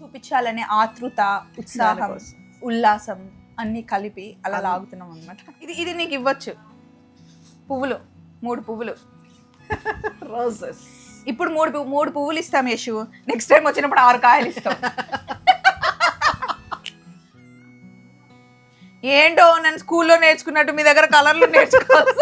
చూపించాలనే ఆతృత ఉత్సాహం ఉల్లాసం అన్ని కలిపి అలా లాగుతున్నాం అనమాట ఇది ఇది నీకు ఇవ్వచ్చు. పువ్వులు మూడు పువ్వులు. రోజెస్ ఇప్పుడు మూడు మూడు పువ్వులు ఇస్తాం యశు. నెక్స్ట్ టైం వచ్చినప్పుడు ఆరు కాయలు ఇస్తాం. ఏంటో నన్ను స్కూల్లో నేర్చుకున్నట్టు మీ దగ్గర కలర్లు నేర్చుకోవాలి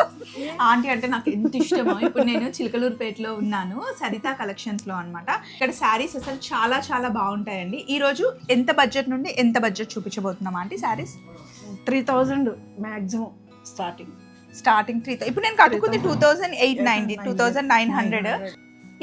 ఆంటీ అంటే నాకు ఎంత ఇష్టమో ఇప్పుడు నేను చిలకలూరుపేటలో ఉన్నాను సరిత కలెక్షన్స్లో అన్నమాట. ఇక్కడ శారీస్ అసలు చాలా చాలా బాగుంటాయండి. ఈ రోజు ఎంత బడ్జెట్ నుండి ఎంత budget చూపించబోతున్నాం aunty saris? Three thousand maximum starting. Starting three ఇప్పుడు నేను కట్టుకుంది two thousand eight ninety two thousand nine hundred.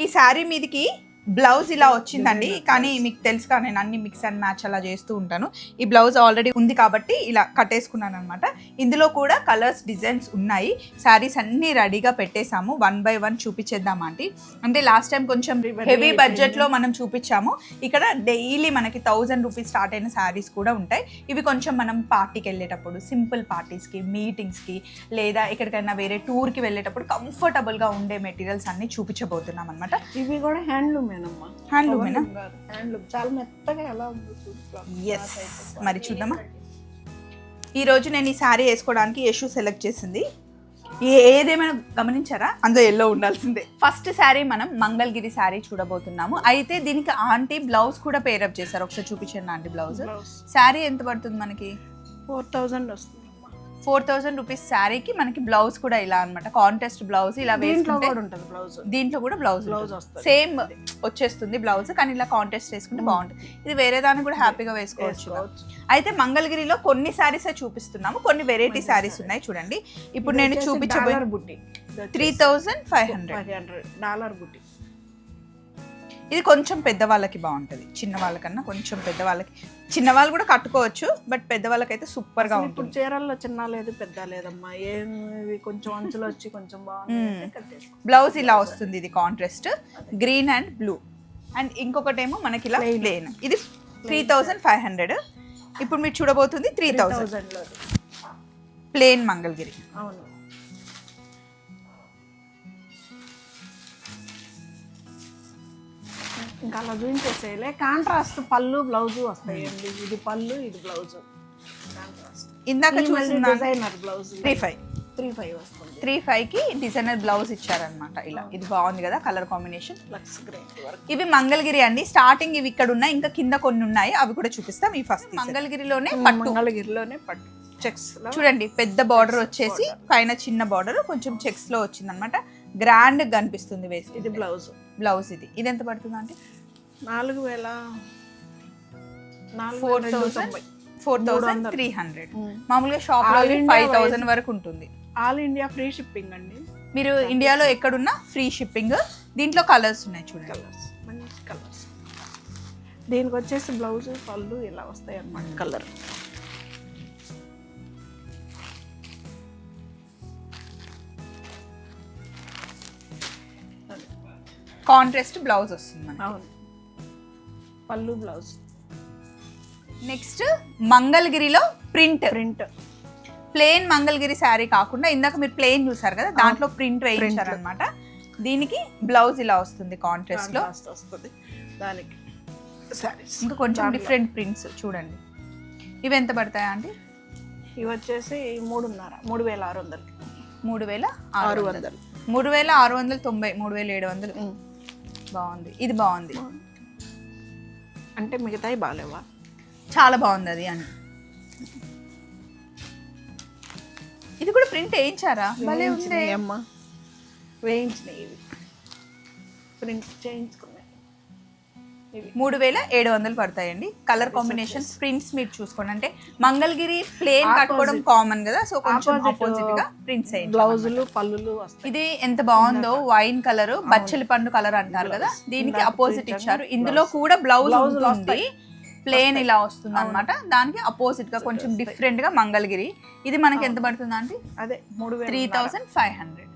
ఈ శారీ మీదకి బ్లౌజ్ ఇలా వచ్చిందండి. కానీ మీకు తెలుసు కానీ నేను అన్ని మిక్స్ అండ్ మ్యాచ్ అలా చేస్తూ ఉంటాను. ఈ బ్లౌజ్ ఆల్రెడీ ఉంది కాబట్టి ఇలా కట్టేసుకున్నాను అనమాట ఇందులో కూడా కలర్స్ డిజైన్స్ ఉన్నాయి. శారీస్ అన్ని రెడీగా పెట్టేశాము. వన్ బై వన్ చూపించేద్దాం ఆంటీ. అంటే లాస్ట్ టైం కొంచెం హెవీ బడ్జెట్లో మనం చూపించాము. ఇక్కడ డైలీ మనకి థౌజండ్ రూపీస్ స్టార్ట్ అయిన శారీస్ కూడా ఉంటాయి. ఇవి కొంచెం మనం పార్టీకి వెళ్ళేటప్పుడు సింపుల్ పార్టీస్కి మీటింగ్స్కి లేదా ఎక్కడికైనా వేరే టూర్కి వెళ్ళేటప్పుడు కంఫర్టబుల్గా ఉండే మెటీరియల్స్ అన్ని చూపించబోతున్నాం అనమాట ఇవి కూడా హ్యాండ్లూమేనమ్మా. హ్యాండ్లూమేనా? హ్యాండ్లూమ్. చాలా మెత్తగా ఎలా ఉంది చూడు. ఎస్ మరి చూద్దామా? ఈ రోజు నేను ఈ శారీ వేసుకోవడానికి యశు సెలెక్ట్ చేసింది. ఏదేమైనా గమనించారా? అందులో ఎల్లో ఉండాల్సిందే. ఫస్ట్ శారీ మనం మంగళగిరి శారీ చూడబోతున్నాము. అయితే దీనికి ఆంటీ బ్లౌజ్ కూడా పేరప్ చేశారు. ఒకసారి చూపించండి ఆంటీ బ్లౌజ్ బ్లౌజ్ శారీ ఎంత పడుతుంది మనకి? ఫోర్ థౌజండ్ వస్తుంది. ఫోర్ థౌసండ్ రూపీస్ శారీకి మనకి బ్లౌజ్ కూడా ఇలా అన్నమాట. కాంటెస్ట్ బ్లౌజ్ ఇలా వేసుకుంటే ఉంటుంది బ్లౌజ్. దీంట్లో కూడా బ్లౌజ్ బ్లౌజ్ సేమ్ వచ్చేస్తుంది బ్లౌజ్ కానీ ఇలా కాంటెస్ట్ వేసుకుంటే బాగుంటుంది. ఇది వేరే దానికి కూడా హ్యాపీగా వేసుకోవచ్చు. అయితే మంగళగిరిలో కొన్ని శారీస్ చూపిస్తున్నాము కొన్ని వెరైటీ శారీస్ ఉన్నాయి చూడండి. ఇప్పుడు నేను చూపించబోయే బుట్టి. Three thousand hundred. Five hundred. Dollar బుట్టి. ఇది కొంచెం పెద్దవాళ్ళకి బాగుంటుంది. చిన్న వాళ్ళకన్నా కొంచెం పెద్దవాళ్ళకి. చిన్నవాళ్ళు కూడా కట్టుకోవచ్చు బట్ పెద్దవాళ్ళకైతే సూపర్గా ఇప్పుడు ఉంటుంది. చీరల్లో చిన్న లేదు పెద్ద లేదమ్మా. ఏం ఇవి కొంచెం అంచులు వచ్చి కొంచెం బాగుంది కట్టేసుకో. బ్లౌజ్ ఇలా వస్తుంది ఇది contrast green and blue and ఇంకొకటేమో మనకి ఇలా. ప్లేన్ ఇది త్రీ థౌజండ్ ఫైవ్ హండ్రెడ్ ఇప్పుడు మీరు చూడబోతుంది త్రీ థౌజండ్ 3000 లో ప్లేన్ మంగళగిరి. అవును. ఇంకా అలా చూపించేసేయలే. కాంట్రాస్ట్ పళ్ళు బ్లౌజ్ వస్తాయండి. ఇది పళ్ళు ఇది బ్లౌజ్. ఇందాక చూసిన designer blouse. Three five. Three five వస్తుంది. త్రీ ఫైవ్కి డిజైనర్ బ్లౌజ్ ఇచ్చారనమాట ఇలా. ఇది బాగుంది కదా కలర్ కాంబినేషన్. లక్స్ గ్రేట్ ఇవి మంగళగిరి అండి. స్టార్టింగ్ ఇవి ఇక్కడ ఉన్నాయి ఇంకా కింద కొన్ని ఉన్నాయి. అవి కూడా చూపిస్తాం ఈ ఫస్ట్ మంగళగిరిలోనే పట్టు. మంగళగిరిలోనే పట్టు. చెక్స్ చూడండి పెద్ద బార్డర్ వచ్చేసి పైన చిన్న బార్డర్ కొంచెం చెక్స్లో వచ్చింది అనమాట గ్రాండ్ కనిపిస్తుంది వేసి ఇది బ్లౌజ్. బ్లౌజ్ ఇది. ఇది ఎంత పడుతుంది అంటే నాలుగు వేల నాలుగు four thousand. Four thousand. Three hundred. Hmm. మామూలుగా షాప్లో All India ఫైవ్ థౌసండ్ వరకు ఉంటుంది. ఆల్ ఇండియా ఫ్రీ షిప్పింగ్ అండి. మీరు ఇండియాలో ఎక్కడున్నా ఫ్రీ షిప్పింగ్. దీంట్లో కలర్స్ ఉన్నాయి చూడండి. కలర్స్ మంచి కలర్స్. దీనికి వచ్చేసి బ్లౌజ్ పళ్ళు ఇలా వస్తాయి అన్నమాట కలర్. కాంట్రాస్ట్ బ్లౌజ్ వస్తుంది మనకి. అవును. పళ్ళు బ్లౌజ్. నెక్స్ట్ మంగళగిరిలో print. Print. Plain Mangalagiri sari కాకుండా ఇందాక మీరు ప్లేన్ చూసారు కదా దాంట్లో ప్రింట్ వేయించారు అనమాట దీనికి బ్లౌజ్ ఇలా వస్తుంది కాంట్రాస్ట్లో కాంట్రాస్ట్ వస్తుంది. దానికి సారీస్ ఇంకా కొంచెం డిఫరెంట్ ప్రింట్స్ చూడండి. ఇవి ఎంత పడతాయా అండి? ఇవి వచ్చేసి మూడున్నర మూడు వేల ఆరు వందలు మూడు వేల ఆరు ఆరు వందలు. మూడు వేల ఆరు వందల తొంభై మూడు వేల ఏడు వందలు. ఉమ్. బాగుంది. ఇది బాగుంది. అంటే మిగతాయి బాగాలేవా చాలా బాగుంది అది అని. ఇది కూడా ప్రింట్ వేయించారా? భలే ఉంది. అమ్మ. వేయించినాయి ఇవి. ప్రింట్ ఇవి మూడు వేల ఏడు వందలు పడతాయండి. కలర్ కాంబినేషన్ ప్రింట్స్ మీరు చూసుకోండి. అంటే మంగళగిరి ప్లేన్ కట్టుకోవడం కామన్ కదా సో కొంచెం ఆపోజిట్గా ప్రింట్స్ అయ్యింది బ్లౌజులు పళ్ళులు వస్తాయి. ఇది ఎంత బాగుందో వైన్ కలర్ బచ్చలి పండు కలర్ అంటారు కదా దీనికి అపోజిట్. ఇచ్చారు. ఇందులో కూడా బ్లౌజ్ ఉంటుంది. ప్లేన్ ఇలా వస్తుంది అనమాట దానికి అపోజిట్గా కొంచెం డిఫరెంట్గా మంగళగిరి. ఇది మనకి ఎంత పడుతుంది అంటే అదే మూడు త్రీ థౌసండ్ ఫైవ్ హండ్రెడ్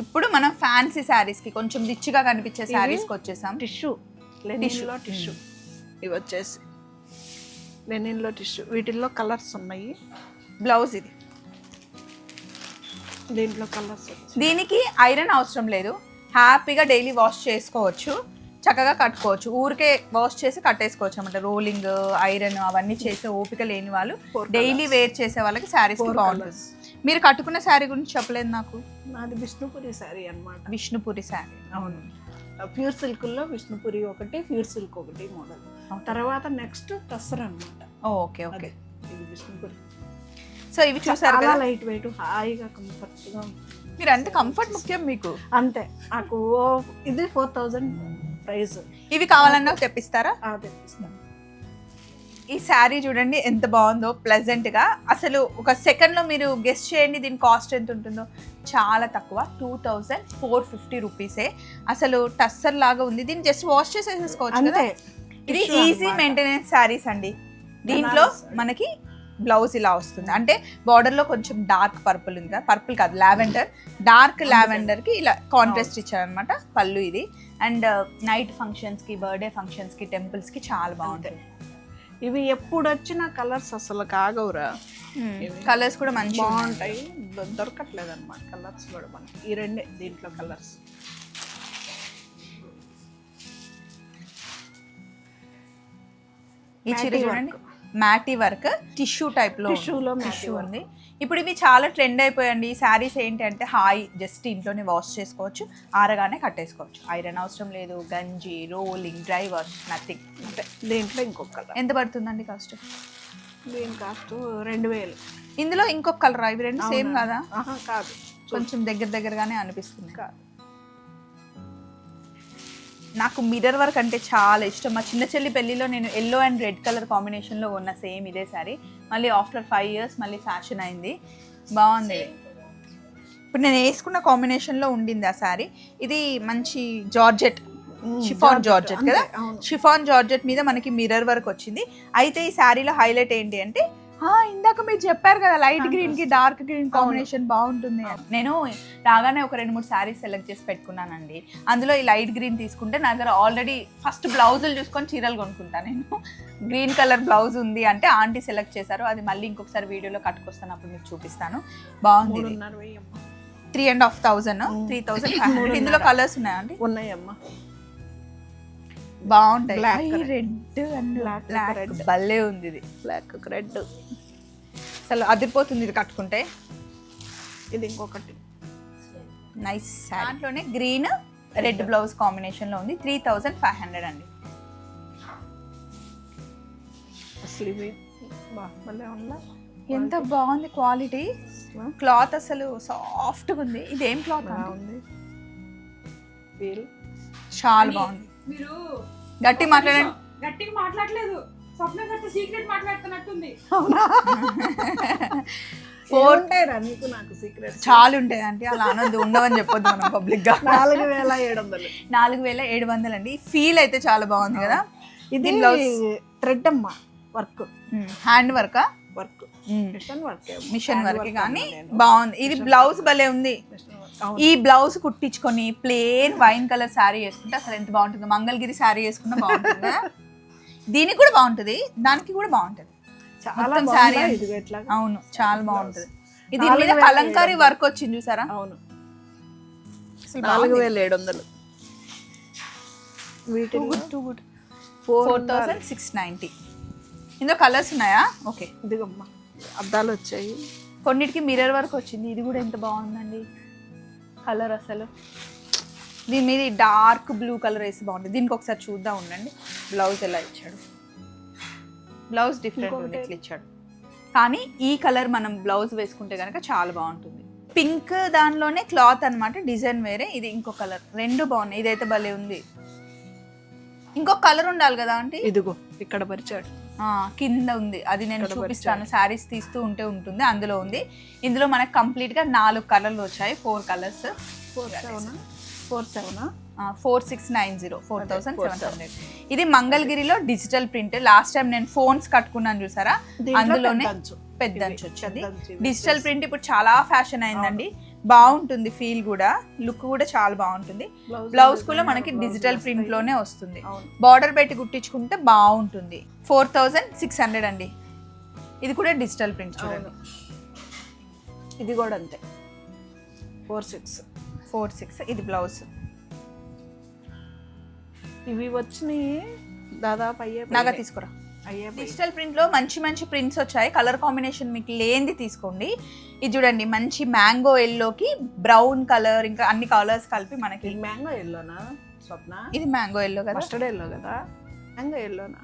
ఇప్పుడు మనం ఫ్యాన్సీ శారీస్కి కొంచెం రిచ్గా కనిపించే శారీస్కి వచ్చేసాం. టిష్యూ లెనిన్లో టిష్యూ. ఇవి వచ్చేసి లెనిన్లో టిష్యూ. వీటిల్లో కలర్స్ ఉన్నాయి. బ్లౌజ్ ఇది. దీంట్లో కలర్స్ దీనికి ఐరన్ అవసరం లేదు. హ్యాపీగా డైలీ వాష్ చేసుకోవచ్చు. చక్కగా కట్టుకోవచ్చు. ఊరికే వాష్ చేసి కట్టేసుకోవచ్చు అనమాట రోలింగ్ ఐరన్ అవన్నీ చేసే ఓపిక లేని వాళ్ళు డైలీ వేర్ చేసే వాళ్ళకి శారీస్ బాగుంటుంది. మీరు కట్టుకున్న శారీ గురించి చెప్పలేదు నాకు. నాది విష్ణుపురి శారీ అన్నమాట. విష్ణుపురి శారీ. అవును. ప్యూర్ సిల్క్లో విష్ణుపురి ఒకటి ప్యూర్ సిల్క్ ఒకటి మోడల్. తర్వాత నెక్స్ట్ టస్సర్ అన్నమాట. Okay okay. ఇది విష్ణుపురి. సో ఇవి చూసారు కదా? లైట్ వెయిట్ హాయిగా కంఫర్ట్గా మీరు అంత కంఫర్ట్ ముఖ్యం మీకు? అంతే. నాకు ఇది ఫోర్ థౌజండ్ ప్రైస్. ఇవి కావాలన్నా తెప్పిస్తారా? తెప్పిస్తాను. ఈ శారీ చూడండి ఎంత బాగుందో ప్లెజెంట్గా అసలు ఒక సెకండ్లో మీరు గెస్ట్ చేయండి దీని కాస్ట్ ఎంత ఉంటుందో. చాలా తక్కువ టూ థౌజండ్ ఫోర్ ఫిఫ్టీ రూపీసే. అసలు టస్సర్ లాగా ఉంది. దీన్ని జస్ట్ వాష్ చేసేసుకోవచ్చు కదా? ఇది ఈజీ. మెయింటెనెన్స్ శారీస్ అండి. దీంట్లో. మనకి బ్లౌజ్ ఇలా వస్తుంది. అంటే border లో కొంచెం డార్క్ పర్పుల్ ఉంది కదా? పర్పుల్ కాదు లావెండర్ డార్క్ లావెండర్కి ఇలా కాంట్రాస్ట్ ఇచ్చారనమాట పళ్ళు ఇది. అండ్ నైట్ ఫంక్షన్స్కి బర్త్డే ఫంక్షన్స్కి టెంపుల్స్కి చాలా బాగుంటుంది. ఇవి ఎప్పుడు వచ్చిన కలర్స్ అసలు కాగవురా కలర్స్ కూడా మంచి బాగుంటాయి. దొరకట్లేదు అనమాట కలర్స్ కూడా మనకి. ఈ రెండే దీంట్లో కలర్స్. ఈ చీర చూడండి. మ్యాటీ వర్క్ టిష్యూ టైప్లో Tissue లో matty టిష్యూ. ఉంది. ఇప్పుడు ఇవి చాలా ట్రెండ్ అయిపోయండి ఈ శారీస్ ఏంటి అంటే హాయ్ జస్ట్ ఇంట్లోనే వాష్ చేసుకోవచ్చు. ఆరగానే కట్టేసుకోవచ్చు. ఐరన్ అవసరం లేదు. గంజి రోలింగ్ డ్రై వాష్ నథింగ్ అంటే దీంట్లో ఇంకొక కలర్ ఎంత పడుతుందండి కాస్ట్ దీని కాస్ట్ రెండు వేలు. ఇందులో ఇంకొక కలర్ ఇవి రెండు సేమ్? కదా? కాదు. కొంచెం దగ్గర దగ్గరగానే అనిపిస్తుంది. నాకు మిర్రర్ వర్క్ అంటే చాలా ఇష్టం. మా చిన్న చెల్లి పెళ్ళిలో నేను ఎల్లో అండ్ రెడ్ కలర్ కాంబినేషన్లో ఉన్న సేమ్ ఇదే సారీ మళ్ళీ ఆఫ్టర్ ఫైవ్ ఇయర్స్ మళ్ళీ ఫ్యాషన్ అయింది. బాగుంది. ఇప్పుడు నేను వేసుకున్న కాంబినేషన్లో ఉండింది ఆ శారీ ఇది మంచి జార్జెట్ షిఫాన్ జార్జెట్. కదా. షిఫాన్ జార్జెట్ మీద మనకి మిర్రర్ వర్క్ వచ్చింది. అయితే ఈ శారీలో హైలైట్ ఏంటి అంటే "ఆ, ఇందాక మీరు చెప్పారు కదా లైట్ గ్రీన్కి డార్క్ గ్రీన్ కాంబినేషన్ బాగుంటుంది అని." నేను రాగానే ఒక రెండు మూడు శారీస్ సెలెక్ట్ చేసి పెట్టుకున్నానండి. అందులో ఈ లైట్ గ్రీన్ తీసుకుంటే నా దగ్గర ఆల్రెడీ ఫస్ట్ బ్లౌజులు చూసుకొని చీరలు కొనుక్కుంటా నేను. గ్రీన్ కలర్ బ్లౌజ్ ఉంది అంటే ఆంటీ సెలెక్ట్ చేశారు. అది మళ్ళీ ఇంకొకసారి వీడియోలో కట్టుకొస్తాను అప్పుడు మీకు చూపిస్తాను. బాగుంది three and half thousand three thousand ఇందులో కలర్స్ ఉన్నాయండి ఉన్నాయమ్మా. బాగుంటాయి. Red. Red and black. భలే ఉంది ఇది. Black red. అసలు అదిరిపోతుంది ఇది కట్టుకుంటే. ఇది ఇంకొకటి. నైస్ దాంట్లోనే గ్రీన్ రెడ్ బ్లౌజ్ కాంబినేషన్లో ఉంది. త్రీ థౌజండ్ ఫైవ్ హండ్రెడ్ అండి. అసలు ఇవి ఉందా? ఎంత బాగుంది క్వాలిటీ క్లాత్ అసలు సాఫ్ట్గా ఉంది. ఇది ఏం క్లాత్ వీల్ చాలా బాగుంది. మీరు గట్టి మాట్లాడండి. గట్టిగా మాట్లాడలేదు. స్వప్న గట్ట సీక్రెట్ మాట్లాడుతున్నట్టుంది. ఫోర్ ఉంటాయిరా నీకు నాకు సీక్రెట్ చాలా ఉంటాయి అంటే అలా అనొద్దు. ఉండవని చెప్పొద్దు మనం పబ్లిక్గా. నాలుగు వేల ఏడు వందలు. నాలుగు వేల ఏడు వందలు అండి ఫీల్ అయితే చాలా బాగుంది కదా? ఇది blouse? థ్రెడ్ అమ్మా work. Hand work work machine work machine work కానీ బాగుంది. ఇది బ్లౌజ్ భలే ఉంది. ఈ బ్లౌజ్ కుట్టించుకొని ప్లేన్ వైన్ కలర్ శారీ వేసుకుంటే అసలు ఎంత బాగుంటుందో. మంగళగిరి శారీ వేసుకుంటే బాగుంటుంది? దీనికి కూడా బాగుంటుంది. దానికి కూడా బాగుంటుంది. చాలా ఎట్లా అవును చాలా బాగుంటుంది. ఇది మీద కలంకారీ వర్క్ వచ్చింది చూసారా? అవును. నాలుగు వేల ఏడు వందలు. ఫోర్ థౌసండ్ సిక్స్ నైంటీ ఇందులో కలర్స్ ఉన్నాయా? ఓకే ఇదిగమ్మా అద్దాలు వచ్చాయి. కొన్నిటికి మిర్రర్ వర్క్ వచ్చింది. ఇది కూడా ఎంత బాగుందండి. కలర్ అసలు. దీని మీద డార్క్ బ్లూ కలర్ వేసి బాగుంటుంది. దీనికి ఒకసారి చూద్దాం ఉండండి. బ్లౌజ్ ఎలా ఇచ్చాడు? బ్లౌజ్ డిఫరెంట్ ఉంది ఇట్లా ఇచ్చాడు. కానీ ఈ కలర్ మనం బ్లౌజ్ వేసుకుంటే కనుక చాలా బాగుంటుంది. పింక్ దానిలోనే క్లాత్ అన్నమాట డిజైన్ వేరే ఇది ఇంకో కలర్. రెండు బాగున్నాయి. ఇదైతే భలే ఉంది. ఇంకొక కలర్ ఉండాలి కదా ఆంటీ? ఇదిగో ఇక్కడ పరిచాడు కింద ఉంది. అది నేను చూపిస్తాను. శారీస్ తీస్తూ ఉంటే ఉంటుంది. అందులో ఉంది. ఇందులో మనకు కంప్లీట్గా నాలుగు కలర్లు వచ్చాయి. Four colours. ఫోర్ సెవెనా four సెవెనా four six nine zero. Four thousand seven hundred. ఇది మంగళగిరిలో డిజిటల్ ప్రింట్. లాస్ట్ టైం నేను ఫోన్స్ కట్టుకున్నాను చూసారా? అందులోనే పెద్ద అంచు వచ్చింది. డిజిటల్ ప్రింట్ ఇప్పుడు చాలా ఫ్యాషన్ అయిందండి. బాగుంటుంది ఫీల్ కూడా లుక్ కూడా చాలా బాగుంటుంది. బ్లౌజ్ కూడా మనకి డిజిటల్ ప్రింట్లోనే వస్తుంది. బార్డర్ పెట్టి కుట్టించుకుంటే బాగుంటుంది. ఫోర్ థౌజండ్ సిక్స్ హండ్రెడ్ అండి. ఇది కూడా డిజిటల్ ప్రింట్ చూడండి. ఇది కూడా అంతే. ఫోర్ సిక్స్ ఫోర్ సిక్స్ ఇది బ్లౌజ్ ఇవి వచ్చినాయి దాదాపు అయ్యే నాగా తీసుకురా. డిజిటల్ ప్రింట్లో మంచి మంచి ప్రింట్స్ వచ్చాయి. కలర్ కాంబినేషన్ మీకు లేనిది తీసుకోండి. ఇది చూడండి మంచి మ్యాంగో ఎల్లోకి బ్రౌన్ కలర్ ఇంకా అన్ని కలర్స్ కలిపి మనకి మ్యాంగో ఎల్లోనా స్వప్న? ఇది మ్యాంగో ఎల్లో కదా? మస్టర్డ్ ఎల్లో కదా? మ్యాంగో ఎల్లోనా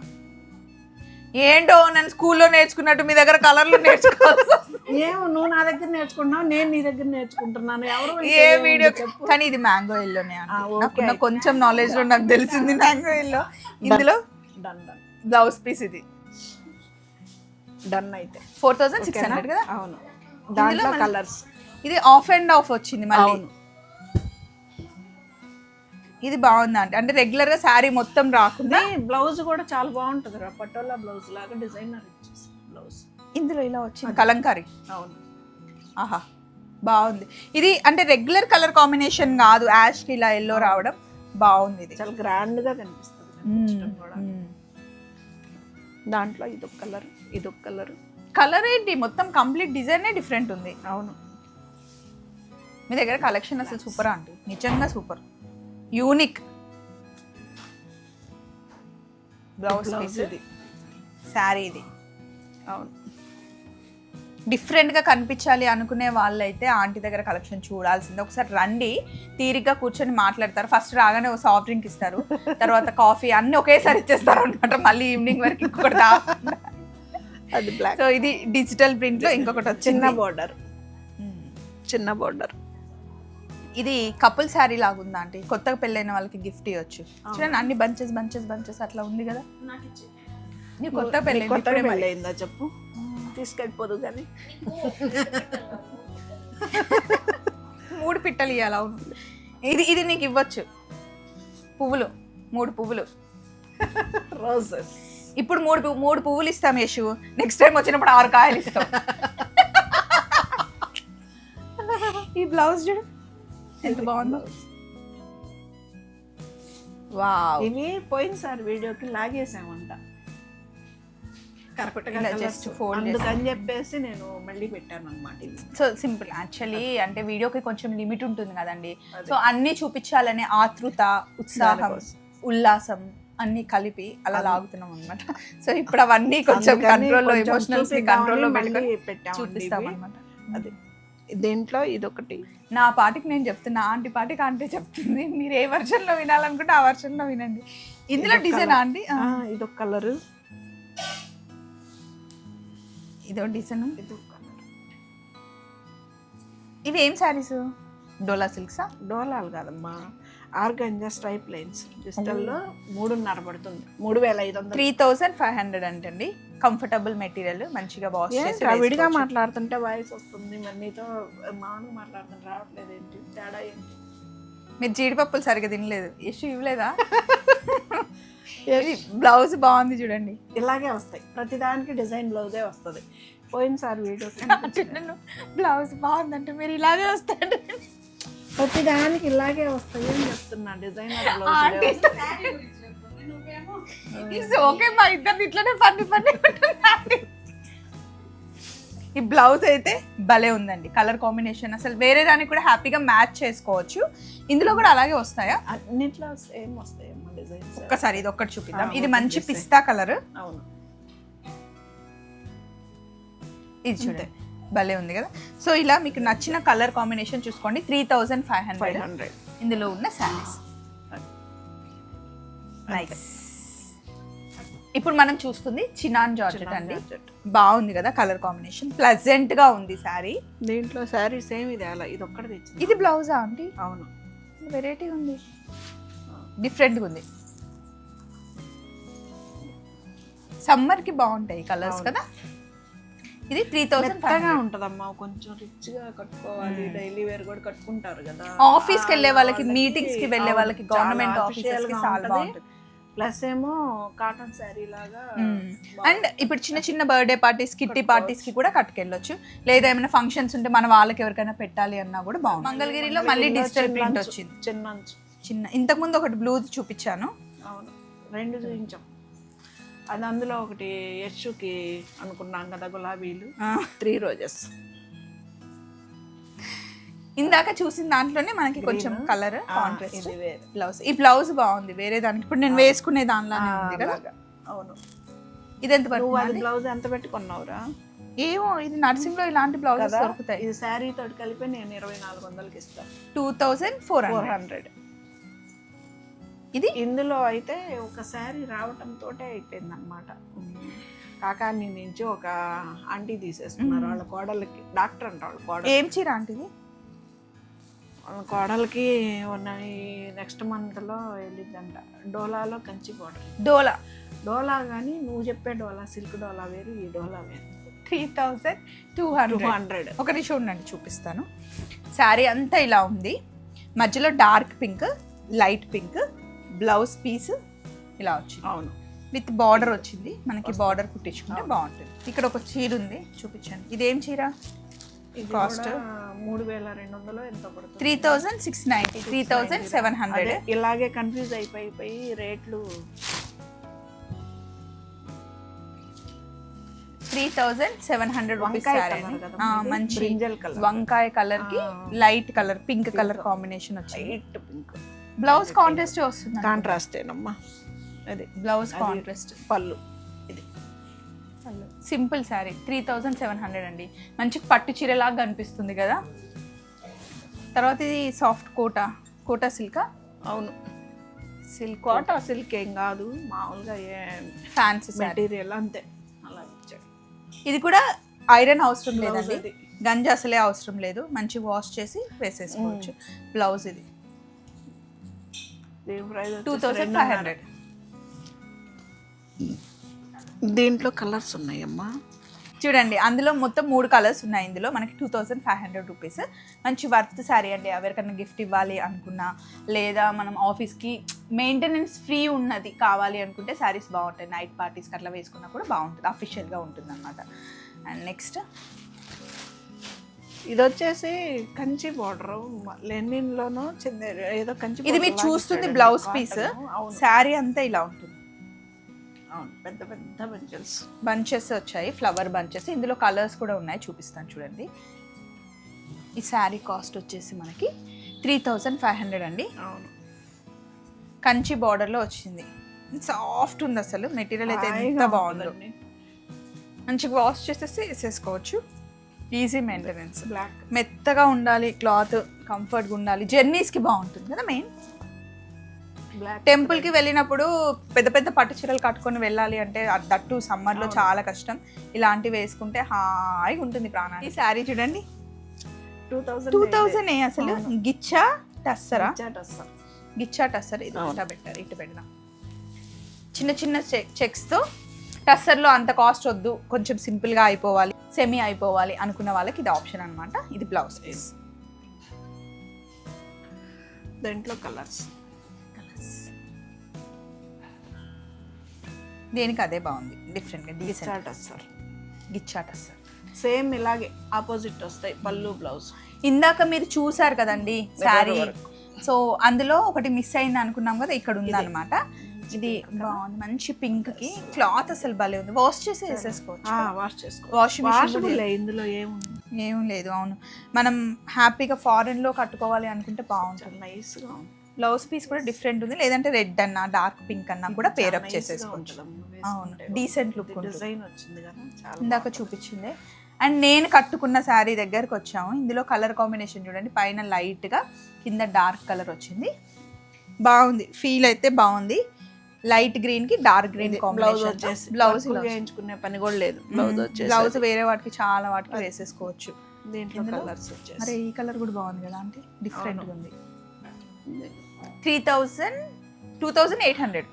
ఏంటో నన్ను స్కూల్లో నేర్చుకున్నట్టు మీ దగ్గర కలర్లు నేర్చుకోవాల్సి వస్తుంది. ఏమో నువ్వు నా దగ్గర నేర్చుకుంటున్నావు నేను నీ దగ్గర నేర్చుకుంటున్నాను. ఎవరు ఏ వీడియో కానీ ఇది మ్యాంగో ఎల్లోనే. కొంచెం నాలెడ్జ్లో నాకు తెలిసింది మ్యాంగో ఎల్లో ఇందులో? డన్ డన్ బ్లౌజ్ పీస్ ఇది. డన్ అయితే. Four thousand six? హండ్రెడ్ కదా? అవును. దాంట్లో కలర్స్ ఇది ఆఫ్ అండ్ ఆఫ్ వచ్చింది మళ్ళీ. అవును. ఇది బాగుంది అంటే అంటే రెగ్యులర్గా శారీ మొత్తం రాకుండా? బ్లౌజ్ కూడా చాలా బాగుంటుంది రా. పటోలా బ్లౌజ్ లాగా డిజైనర్ ఇచ్చేసి బ్లౌజ్ ఇందులో ఇలా వచ్చింది కలంకారీ. అవును. ఆహా బాగుంది. ఇది అంటే రెగ్యులర్ కలర్ కాంబినేషన్ కాదు. యాష్కి ఇలా ఎల్లో రావడం బాగుంది ఇది. చాలా గ్రాండ్గా కనిపిస్తుంది. కూడా. దాంట్లో ఇదొక కలర్ ఇదొక కలర్. కలర్ ఏంటి? మొత్తం కంప్లీట్ డిజైన్ డిఫరెంట్ ఉంది. అవును. మీ దగ్గర కలెక్షన్ అసలు సూపర్ ఆంటీ నిజంగా సూపర్ యూనిక్ బ్లౌజ్ పీస్ ఇది. శారీ ఇది. అవును. డిఫరెంట్గా కనిపించాలి అనుకునే వాళ్ళైతే ఆంటీ దగ్గర కలెక్షన్ చూడాల్సిందే. ఒకసారి రండి తీరిగ్గా కూర్చొని మాట్లాడతారు. ఫస్ట్ రాగానే ఒక సాఫ్ట్ డ్రింక్ ఇస్తారు. తర్వాత కాఫీ అన్ని ఒకేసారి ఇచ్చేస్తారు అనమాట మళ్ళీ ఈవినింగ్ వరకు ఇంకొకటి. అది బ్లాక్ సో ఇది డిజిటల్ ప్రింట్లో ఇంకొకటి చిన్న బోర్డర్ చిన్న బోర్డర్ ఇది కపుల్ శారీ లాగా ఉందా ఆంటీ కొత్తగా పెళ్ళైన వాళ్ళకి గిఫ్ట్ ఇవ్వచ్చు. చూడండి అన్ని బంచెస్ బంచెస్ బంచెస్ అట్లా ఉంది కదా. నాకు ఇచ్చి నీ కొత్త పెళ్ళి కొత్త పెళ్ళి అయిందా చెప్పు. తీసుకెళ్ళిపోదు కానీ. మూడు పిట్టలు ఇవ్వాలి అవును. ఇది ఇది నీకు ఇవ్వచ్చు. పువ్వులు మూడు పువ్వులు. రోజెస్ ఇప్పుడు మూడు మూడు పువ్వులు ఇస్తాం యశు. నెక్స్ట్ టైం వచ్చినప్పుడు ఆరు కాయలు ఇస్తాం. ఈ బ్లౌజ్ చూడు. ఎంత బాగుందో. వావ్ ఇవి పోయినసారి వీడియోకి లాగేసామంట. అందుకని చెప్పేసి నేను మళ్ళీ పెట్టాను అనమాట సో సింపుల్ యాక్చువల్లీ అంటే వీడియోకి కొంచెం లిమిట్ ఉంటుంది కదండి. సో అన్ని చూపించాలనే ఆతృత ఉత్సాహం. ఉల్లాసం అన్ని కలిపి అలా లాగుతున్నాం అనమాట సో ఇప్పుడు అవన్నీ కొంచెం కంట్రోల్లో ఎమోషనల్స్ కంట్రోల్లో చూపిస్తాం. అనమాట అది. దీంట్లో ఇదొకటి. నా పాటికి నేను చెప్తున్నా ఆంటీ పాటికి ఆంటీ చెప్తుంది. మీరు ఏ వర్షన్లో వినాలనుకుంటే ఆ వర్షన్లో వినండి. ఇందులో డిజైన్. ఆంటీ ఇదొక కలర్ ఇదో డిజైన్ ఇవి ఏం శారీస్? డోలా సిల్క్సా? డోలాలు కాదమ్మా. Organza stripe lines. డిజిటల్లో మూడున్నర పడుతుంది. మూడు వేల ఐదు వందలు. త్రీ థౌసండ్ ఫైవ్ హండ్రెడ్ అంటండి. కంఫర్టబుల్ మెటీరియల్ మంచిగా వాష్ చేసి విడిగా. మాట్లాడుతుంటే వాయిస్ వస్తుంది. మరి నీతో మామూలుగా మాట్లాడుతుంటే రావట్లేదు ఏంటి? తేడా ఏంటి? మీరు జీడిపప్పులు సరిగా తినలేదు. యశు ఇవ్వలేదా? బ్లౌజ్ బాగుంది చూడండి. ఇలాగే వస్తాయి. ప్రతిదానికి డిజైన్ బ్లౌజే వస్తుంది. పోయినసారి వీడియో బ్లౌజ్ బాగుందంటే మీరు ఇలాగే వస్తాడు ప్రతిదానికి ఇలాగే వస్తాయి అని చెప్తున్నా. డిజైనర్. బ్లౌజ్ ఓకే మా ఇద్దరు ఇట్లనే ఫన్నీ ఉంటుంది. ఈ బ్లౌజ్ అయితే భలే ఉందండి. కలర్ కాంబినేషన్ అసలు వేరే దానికి కూడా హ్యాపీగా మ్యాచ్ చేసుకోవచ్చు. ఇందులో కూడా అలాగే వస్తాయా? అన్నిట్లో సేమ్ వస్తాయి డిజైన్స్. ఒక్కసారి ఇది ఒక్కటి చూపిద్దాం. ఇది మంచి. పిస్తా కలర్. అవును. ఇది చూడండి. భలే ఉంది కదా. సో ఇలా మీకు నచ్చిన కలర్ కాంబినేషన్ చూసుకోండి. Three thousand five five hundred. Hundred ఇందులో ఉన్న శారీస్. నైస్ ఇప్పుడు మనం చూస్తుంది చినాన్ జార్జెట్ అండి. బాగుంది కదా కలర్ కాంబినేషన్. ప్లెజెంట్గా ఉంది శారీ. దీంట్లో శారీ సేమ్ ఇది అలా ఇది ఒక్కటి తెచ్చింది. ఇది బ్లౌజా ఆంటీ అవును. వెరైటీ ఉంది. డిఫరెంట్ ఉంది. సమ్మర్కి బాగుంటాయి కలర్స్. కదా? ఇది త్రీ థౌసండ్ మెత్తగా ఉంటదమ్మా కొంచెం రిచ్గా కట్టుకోవాలి. డైలీ వేర్ కూడా కట్టుకుంటారు కదా. ఆఫీస్కి వెళ్ళే వాళ్ళకి మీటింగ్స్కి వెళ్ళే వాళ్ళకి గవర్నమెంట్ ఆఫీసర్స్కి చాలా బాగుంటుంది. ప్లస్ ఏమో కాటన్ శారీ లాగా అండ్ ఇప్పుడు చిన్న చిన్న బర్త్డే పార్టీస్ కిట్టి పార్టీస్కి కూడా కట్టుకెళ్ళొచ్చు. లేదా ఏమైనా ఫంక్షన్స్ ఉంటే మన వాళ్ళకి ఎవరికైనా పెట్టాలి అన్నా కూడా బాగుంది. మంగళగిరిలో మళ్ళీ డిజిటల్ ప్రింట్ వచ్చింది. చిన్న చిన్న ఇంతకు ముందు ఒకటి బ్లూ చూపించాను. అవును. రెండు చూపించాం. అది అందులో ఒకటి యశుకి అనుకున్నాం కదా గులాబీలు. Three roses. ఇందాక చూసిన దాంట్లోనే మనకి కొంచెం. కలర్ కాంట్రాస్ట్ బ్లౌజ్ ఈ బ్లౌజ్ బాగుంది వేరే దానికి. ఇప్పుడు నేను వేసుకునే దానిలానే ఉంది కదా. అవును. ఇది ఎంత పడుతుంది బ్లౌజ్ ఎంత పెట్టుకున్నావురా? ఏమో ఇది నర్సింగ్లో ఇలాంటి బ్లౌజెస్ దొరుకుతాయి. ఇది శారీ తోటి కలిపి నేను ఇరవై నాలుగు వందలకి ఇస్తాను two thousand four four hundred ఇది? ఇందులో అయితే ఒక శారీ రావటం తోటే అయిపోయింది అనమాట కాకాని నుంచి ఒక ఆంటీ తీసేస్తున్నారు వాళ్ళ కోడలకి డాక్టర్ అంట వాళ్ళ కోడలు ఏం చీర అంటిది వాళ్ళ కోడలకి ఉన్న నెక్స్ట్ మంత్లో వెళ్ళిద్దంట. డోలాలో కంచి బోర్డర్ డోలా. డోలా కానీ నువ్వు చెప్పే డోలా సిల్క్ డోలా వేరు ఈ డోలా వేరు. Three thousand two hundred. Hundred. ఒక నిమిషం ఉండండి చూపిస్తాను. శారీ అంతా ఇలా ఉంది. మధ్యలో dark pink light pink blouse piece ఇలా వచ్చింది. అవును. విత్ బార్డర్ వచ్చింది. మనకి బార్డర్ కుట్టించుకుంటే. బాగుంటుంది. ఇక్కడ ఒక చీర ఉంది చూపించండి. ఇదేం చీర? కూడా మూడు వేల రెండు వందలు ఎంతో పడుతుంది? Three thousand six ninety three thousand seven hundred. ఇలాగే కన్ఫ్యూజ్ అయిపోయి అయిపోయి రేట్లు త్రీ థౌజండ్ సెవెన్ హండ్రెడ్? మంచి వంకాయ కలర్కి. Light colour pink colour combination వచ్చింది. పింక్. బ్లౌజ్ కాంట్రాస్ట్ వస్తుంది కాంట్రాస్టేనమ్మా. అది. Blouse contrast. పళ్ళు. Simple sari three thousand seven hundred అండి. మంచి పట్టు చీరలాగా కనిపిస్తుంది కదా? తర్వాత ఇది సాఫ్ట్ కోటా కోటా సిల్కా? అవును. సిల్క్ కోటా సిల్క్ ఏం కాదు మామూలుగా ఫ్యాన్సీ మెటీరియల్ అంతే. అలా ఇచ్చాడు. ఇది కూడా ఐరన్ అవసరం లేదండి. గంజి అసలే అవసరం లేదు. మంచి వాష్ చేసి వేసేసుకోవచ్చు. బ్లౌజ్ ఇది. Two thousand five hundred. దీంట్లో కలర్స్ ఉన్నాయమ్మా. చూడండి అందులో మొత్తం మూడు కలర్స్ ఉన్నాయి ఇందులో. మనకి two thousand five hundred rupees. మంచి వర్త్ శారీ అండి. ఎవరికైనా గిఫ్ట్ ఇవ్వాలి అనుకున్నా లేదా మనం ఆఫీస్కి మెయింటెనెన్స్ ఫ్రీ ఉన్నది కావాలి అనుకుంటే శారీస్ బాగుంటాయి. నైట్ పార్టీస్కి అట్లా వేసుకున్నా కూడా బాగుంటుంది. అఫీషియల్గా ఉంటుంది అనమాట అండ్ నెక్స్ట్ ఇది వచ్చేసి కంచి బార్డర్ లెనిన్ లోనో చిన్న ఏదో కంచి ఇది మీరు చూస్తుంది. బ్లౌజ్. పీస్. శారీ అంతా ఇలా ఉంటుంది. అవును పెద్ద పెద్ద బంచెస్. బంచెస్ వచ్చాయి ఫ్లవర్ బంచెస్. ఇందులో కలర్స్ కూడా ఉన్నాయి చూపిస్తాను చూడండి. ఈ శారీ కాస్ట్ వచ్చేసి మనకి త్రీ థౌజండ్ ఫైవ్ హండ్రెడ్ అండి. అవును. కంచి బార్డర్లో వచ్చింది. సాఫ్ట్ ఉంది అసలు మెటీరియల్ అయితే ఎంత హాయిగా బాగుందో. ఉంటుందండి. మంచిగా వాష్ చేసేసి వేసేసుకోవచ్చు. ఈజీ మెయింటెనెన్స్ బ్లాక్ మెత్తగా ఉండాలి క్లాత్ కంఫర్ట్గా ఉండాలి. జర్నీస్కి బాగుంటుంది కదా మెయిన్ బ్లాక్ టెంపుల్కి వెళ్ళినప్పుడు పెద్ద పెద్ద పట్టు చీరలు కట్టుకొని వెళ్ళాలి అంటే దట్టు సమ్మర్లో అవును. చాలా కష్టం. ఇలాంటివి వేసుకుంటే హాయిగా ఉంటుంది ప్రాణానికి. ఈ శారీ చూడంండి. టూ థౌసండ్ టూ థౌజండ్ ఏ అసలు. గిచ్చా టస్సరా? గిచ్చా టస్సర్ ఇది. ఇట్లా పెట్టారు ఇటు పెడదాం. చిన్న చిన్న చెక్స్తో టస్సర్లో అంత కాస్ట్ వద్దు. కొంచెం సింపుల్గా అయిపోవాలి సెమీ అయిపోవాలి అనుకున్న వాళ్ళకి ఇది ఆప్షన్ అన్నమాట. ఇది బ్లౌజ్ పీస్ దాంట్లో కలర్స్ దేనికి అదే బాగుంది డిఫరెంట్గా డీసెంట్ వస్తారు గిచ్చా టస్సర్ సేమ్ ఇలాగే ఆపోజిట్ వస్తాయి పళ్ళు బ్లౌజ్ ఇందాక మీరు చూసారు కదండి శారీ. సో అందులో ఒకటి మిస్ అయింది అనుకున్నాం కదా ఇక్కడ ఉందన్నమాట. ఇది బాగుంది మంచి పింక్కి క్లాత్ అసలు భలే ఉంది. వాష్ చేసి వేసేసుకోవచ్చు. వాష్ చేసుకో వాషింగ్ మిషన్ ఇందులో ఏముంది? ఏం లేదు అవును. మనం హ్యాపీగా ఫారెన్లో కట్టుకోవాలి అనుకుంటే బాగుంటుంది. నైస్గా ఉంది బ్లౌజ్ పీస్ కూడా డిఫరెంట్ ఉంది. లేదంటే రెడ్ అన్న డార్క్ పింక్ అన్న కూడా పేరప్ అవును. డీసెంట్ లుక్ డిజైన్ వచ్చింది ఇందాక చూపించింది. అండ్ నేను కట్టుకున్న శారీ దగ్గరకు వచ్చాము. ఇందులో కలర్ కాంబినేషన్ చూడండి. పైన లైట్గా కింద డార్క్ కలర్ వచ్చింది. బాగుంది. ఫీల్ అయితే బాగుంది. లైట్ గ్రీన్కి డార్క్ గ్రీన్ బ్లౌజ్ వచ్చేసి బ్లౌజ్ వేయించుకునే పని కూడా లేదు. బ్లౌజ్ వచ్చేసి బ్లౌజ్ వేరే వాటికి చాలా వాటికి వేసేసుకోవచ్చు. దీంట్లో? కలర్స్ వచ్చేసి. అరే ఈ కలర్ కూడా బాగుంది కదా అంటే డిఫరెంట్. ఉంది. Three thousand two thousand eight hundred.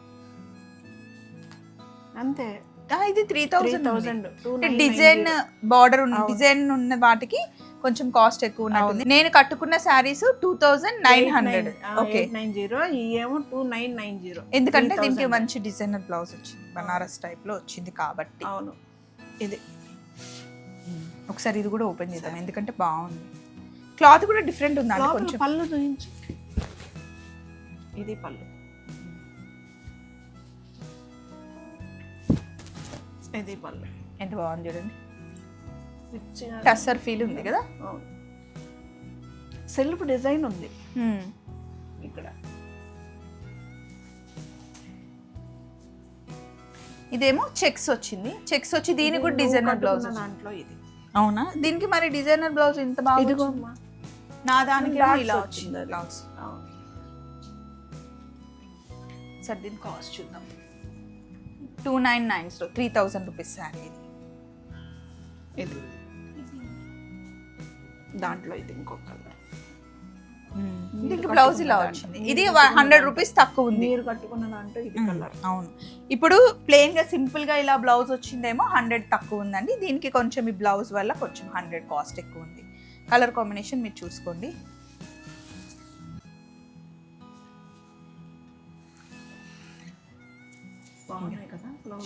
అంతే. ఇది three thousand thousand design border ఉన్న. డిజైన్ ఉన్న వాటికి కొంచెం కాస్ట్ ఎక్కువ ఉన్నట్టుంది. నేను కట్టుకున్న saris two thousand nine hundred. Okay. Nine zero ఏమో టూ నైన్ నైన్ జీరో. ఎందుకంటే దీనికి మంచి డిజైనర్ బ్లౌజ్ వచ్చింది. బనారస్ టైప్లో వచ్చింది కాబట్టి. అవును. ఇది. ఒకసారి ఇది కూడా ఓపెన్ చేద్దాం. ఎందుకంటే బాగుంది. క్లాత్ కూడా డిఫరెంట్ లోపల కొంచెం పళ్ళు చూపించు. ఇది పళ్ళు. ఇది పళ్ళు. ఎంత బాగుంది చూడండి. టస్సర్ ఫీల్ ఉంది కదా. సెల్ఫ్ డిజైన్ ఉంది. ఇక్కడ. ఇదేమో చెక్స్ వచ్చింది. చెక్స్ వచ్చి దీనికి కూడా డిజైనర్ బ్లౌజ్ దాంట్లో ఇది. అవునా? దీనికి మరి డిజైనర్ బ్లౌజ్ ఇంత బాగా ఇదిగో వచ్చింది? అమ్మా. నా దానికి ఇలా వచ్చింది. బ్లౌజ్ సార్ దీని కాస్ట్ చూద్దాం. టూ నైన్ నైన్స్లో త్రీ థౌజండ్ రూపీస్ శారీ ఇది. ఇది. దాంట్లో ఇది ఇంకొక కలర్. దీనికి బ్లౌజ్ ఇలా వచ్చింది. ఇది హండ్రెడ్ రూపీస్ తక్కువ ఉంది. మీరు కట్టుకున్న దాంట్లో ఇది. కలర్. అవును. ఇప్పుడు ప్లెయిన్గా సింపుల్గా ఇలా బ్లౌజ్ వచ్చిందేమో హండ్రెడ్ తక్కువ ఉందండి. దీనికి కొంచెం ఈ బ్లౌజ్ వల్ల కొంచెం హండ్రెడ్ కాస్ట్ ఎక్కువ ఉంది. కలర్ కాంబినేషన్ మీరు చూసుకోండి.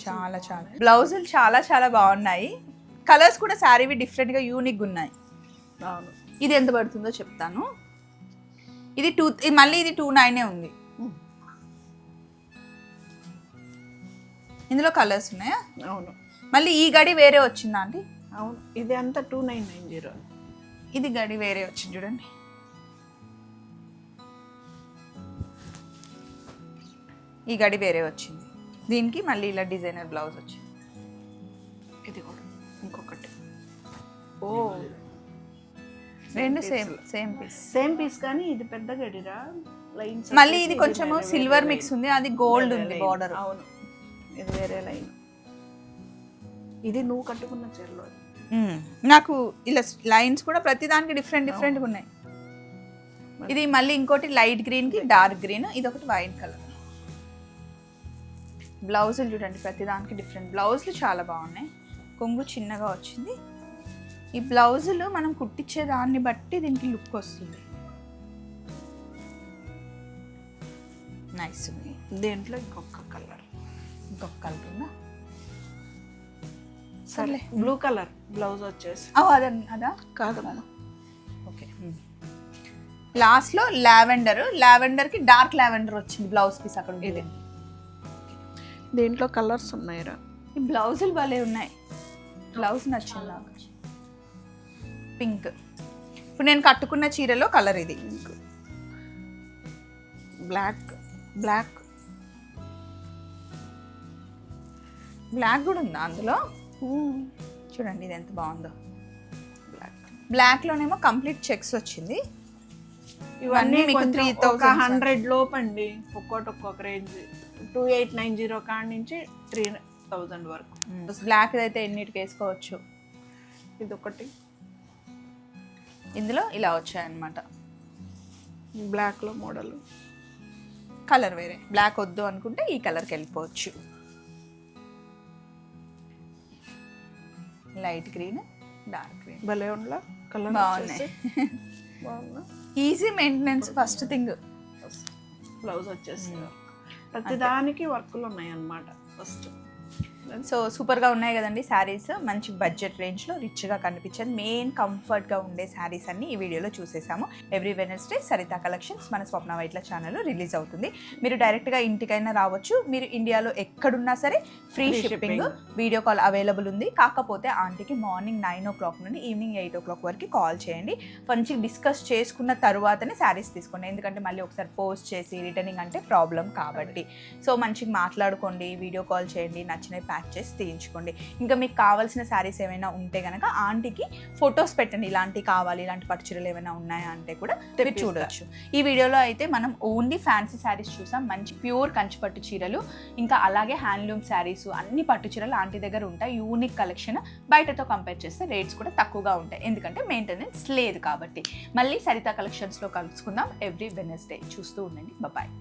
చాలా చాలా. బ్లౌజులు చాలా చాలా బాగున్నాయి. కలర్స్ కూడా శారీవి డిఫరెంట్గా యూనిక్ ఉన్నాయి. అవును. ఇది ఎంత పడుతుందో చెప్తాను. ఇది టూ మళ్ళీ ఇది టూ నైనే ఉంది. ఇందులో కలర్స్ ఉన్నాయా? అవును. మళ్ళీ ఈ గడి వేరే వచ్చిందా అండి? అవును. ఇది అంతా టూ నైన్ నైన్ జీరో ఇది గడి వేరే వచ్చింది చూడండి. ఈ గడి వేరే వచ్చింది. దీనికి మళ్ళీ ఇలా డిజైనర్ బ్లౌజ్ వచ్చింది. ఇది కూడా ఇంకొకటి. ఓ. రెండు same same piece same piece కానీ ఇది పెద్ద గడిరా లైన్స్ మళ్ళీ ఇది కొంచెము సిల్వర్ మిక్స్ ఉంది అది గోల్డ్ ఉంది బార్డర్ అవును. ఇది వేరే లైన్ ఇది నువ్వు కట్టుకున్న చీరలో నాకు ఇలా లైన్స్ కూడా ప్రతి దానికి డిఫరెంట్ డిఫరెంట్గా ఉన్నాయి. ఇది మళ్ళీ ఇంకోటి లైట్ గ్రీన్కి డార్క్ గ్రీన్ ఇది ఒకటి వైట్ కలర్ బ్లౌజులు చూడండి ప్రతి దానికి డిఫరెంట్ బ్లౌజులు చాలా బాగున్నాయి. కొంగు చిన్నగా వచ్చింది. ఈ బ్లౌజులు మనం కుట్టించే దాన్ని బట్టి దీనికి లుక్ వస్తుంది. నైస్ ఉంది. దేంట్లో? ఇంకొక కలర్ ఇంకొక కలర్ ఉందా? సరే బ్లూ కలర్ బ్లౌజ్ వచ్చేసి. అదే అదా? కాదమ్మా ఓకే. లాస్ట్లో లావెండర్. లావెండర్కి డార్క్ లావెండర్ వచ్చింది బ్లౌజ్ పీస్ అక్కడ ఇది. దీంట్లో కలర్స్ ఉన్నాయిరా. ఈ బ్లౌజులు భలే ఉన్నాయి. బ్లౌజ్ నచ్చింది నాకు. పింక్. ఇప్పుడు నేను కట్టుకున్న చీరలో కలర్ ఇది. బ్లాక్. బ్లాక్. బ్లాక్ కూడా ఉందా అందులో? చూడండి ఇది ఎంత బాగుందో. బ్లాక్. బ్లాక్ లోనేమో కంప్లీట్ చెక్స్ వచ్చింది. ఇవన్నీ మీకు త్రీ 3000 ఒక హండ్రెడ్ లోపు అండి ఒక్కోటి ఒక్కొక్క range. Two eight nine zero కాడ నుంచి త్రీ థౌజండ్ వరకు. బ్లాక్ అయితే ఎన్నిటికి వేసుకోవచ్చు? ఇది ఒకటి ఇందులో ఇలా వచ్చాయన్నమాట. బ్లాక్లో మోడల్ కలర్ వేరే. బ్లాక్ వద్దు అనుకుంటే ఈ కలర్కి వెళ్ళిపోవచ్చు. లైట్ గ్రీన్ డార్క్ గ్రీన్ భలే ఉండలా కలర్ బాగున్నాయి. Easy maintenance first thing blouse వచ్చేసి. ప్రతిదానికి వర్కులు ఉన్నాయి అన్నమాట ఫస్ట్. సో సూపర్గా ఉన్నాయి కదండి శారీస్. మంచి బడ్జెట్ రేంజ్లో రిచ్గా కనిపించేది. మెయిన్ కంఫర్ట్గా ఉండే శారీస్ అన్ని ఈ వీడియోలో చూసేసాము. ఎవ్రీ వెనస్డే సరిత కలెక్షన్స్ మన స్వప్న వైట్ల ఛానల్లో రిలీజ్ అవుతుంది. మీరు డైరెక్ట్గా ఇంటికైనా రావచ్చు. మీరు ఇండియాలో ఎక్కడున్నా సరే free shipping. Video call available ఉంది. కాకపోతే ఆంటీకి మార్నింగ్ నైన్ ఓ క్లాక్ నుండి ఈవినింగ్ ఎయిట్ ఓ క్లాక్ వరకు కాల్ చేయండి. మంచి డిస్కస్ చేసుకున్న తర్వాతనే శారీస్ తీసుకోండి. ఎందుకంటే మళ్ళీ ఒకసారి పోస్ట్ చేసి రిటర్నింగ్ అంటే ప్రాబ్లం కాబట్టి. సో మంచిగా మాట్లాడుకోండి వీడియో కాల్ చేయండి. నచ్చినవి ప్యాక్ చేసి తీయించుకోండి. ఇంకా మీకు కావాల్సిన శారీస్ ఏమైనా ఉంటే కనుక ఆంటీకి ఫొటోస్ పెట్టండి. ఇలాంటివి కావాలి ఇలాంటి పట్టు చీరలు ఏమైనా ఉన్నాయా అంటే కూడా మీరు. చూడొచ్చు. ఈ వీడియోలో అయితే మనం ఓన్లీ ఫ్యాన్సీ శారీస్ చూసాం. మంచి ప్యూర్ కంచి పట్టు చీరలు ఇంకా అలాగే హ్యాండ్లూమ్ శారీస్ అన్ని పట్టు చీరలు ఆంటీ దగ్గర ఉంటాయి. యూనిక్ కలెక్షన్ బయటతో కంపేర్ చేస్తే రేట్స్ కూడా తక్కువగా ఉంటాయి. ఎందుకంటే మెయింటెనెన్స్ లేదు కాబట్టి. మళ్ళీ సరిత కలెక్షన్స్లో కలుసుకుందాం. ఎవ్రీ వెనస్డే చూస్తూ ఉండండి. బాయ్